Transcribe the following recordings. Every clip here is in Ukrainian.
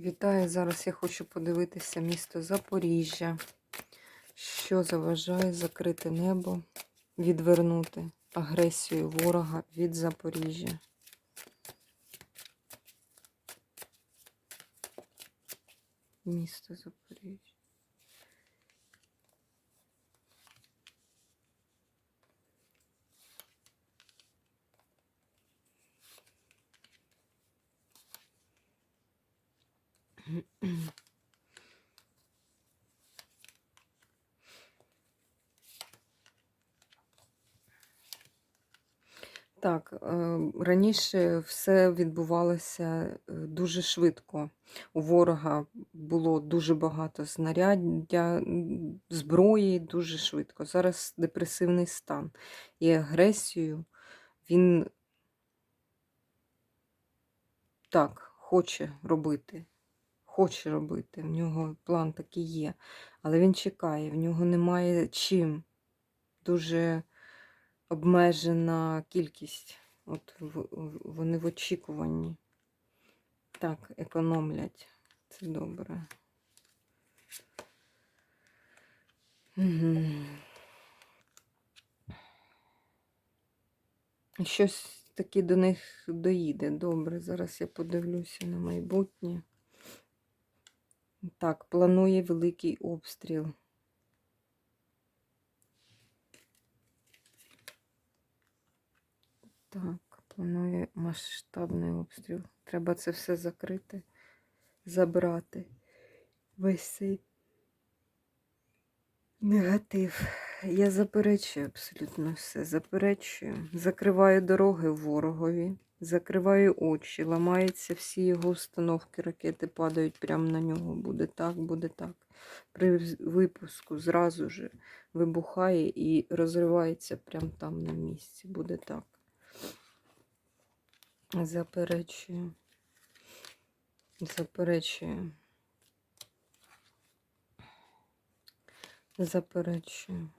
Вітаю! Зараз я хочу подивитися місто Запоріжжя. Що заважає закрити небо, відвернути агресію ворога від Запоріжжя. Місто Запоріжжя. Так, е, раніше все відбувалося е, дуже швидко. У ворога було дуже багато знаряддя, зброї дуже швидко. Зараз депресивний стан і агресію він так хоче робити. Хоче робити. В нього план такий є. Але він чекає, в нього немає чим. Дуже обмежена кількість. От вони в очікуванні. Так, економлять. Це добре. Угу. Щось таки до них доїде. Добре, зараз я подивлюся на майбутнє. Так, планує великий обстріл. Так, планує масштабний обстріл. Треба це все закрити, забрати. Весь цей негатив. Я заперечую абсолютно все. Заперечую. Закриваю дороги ворогові, закриваю очі, ламаються всі його установки, ракети падають прямо на нього. Буде так, буде так. При випуску зразу же вибухає і розривається прямо там на місці. Буде так. Заперечую. Заперечую. Заперечую.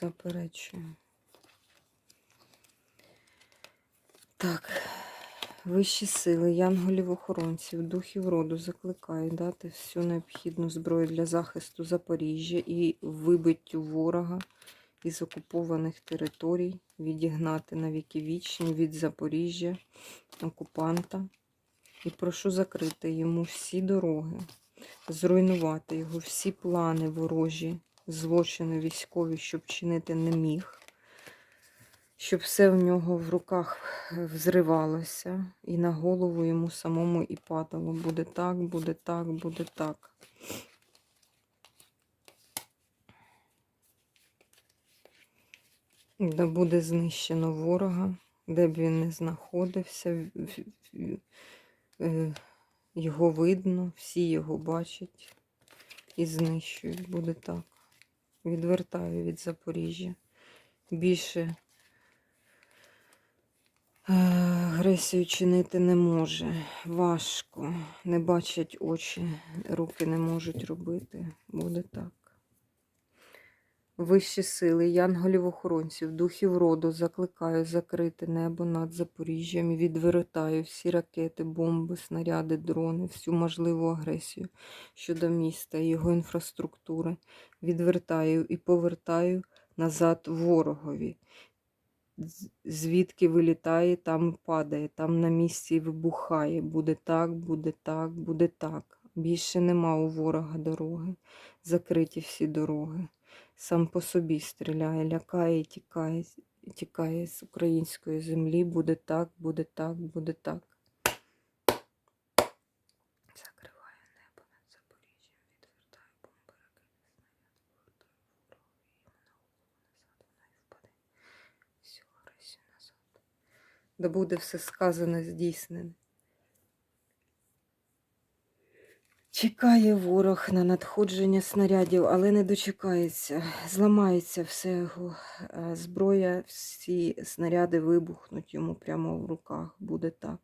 Заперечую. Так, вищі сили, янголів-охоронців, духів роду закликаю дати всю необхідну зброю для захисту Запоріжжя і вибиттю ворога із окупованих територій, відігнати на віки вічні від Запоріжжя, окупанта. І прошу закрити йому всі дороги, зруйнувати його всі плани ворожі, злочини військові, щоб чинити не міг, щоб все в нього в руках е, взривалося, і на голову йому самому і падало. Буде так, буде так, буде так. Да буде знищено ворога, де б він не знаходився, е, його видно, всі його бачать і знищують. Буде так. Відвертаю від Запоріжжя. Більше е, агресію чинити не може. Важко. Не бачать очі, руки не можуть робити. Буде так. Вищі сили, янголів-охоронців, духів роду закликаю закрити небо над Запоріжжям і відвертаю всі ракети, бомби, снаряди, дрони, всю можливу агресію щодо міста і його інфраструктури. Відвертаю і повертаю назад ворогові. Звідки вилітає, там падає, там на місці і вибухає. Буде так, буде так, буде так. Більше нема у ворога дороги. Закриті всі дороги сам по собі стріляє, лякає тікає, тікає з української землі. Буде так, буде так, буде так. Закриваю небо над Запоріжжям, відвертаю бомби, ракети, і впаде. Всю назад. Да буде все сказане, здійснене. Чекає ворог на надходження снарядів, але не дочекається. Зламається все його е, зброя, всі снаряди вибухнуть йому прямо в руках. Буде так.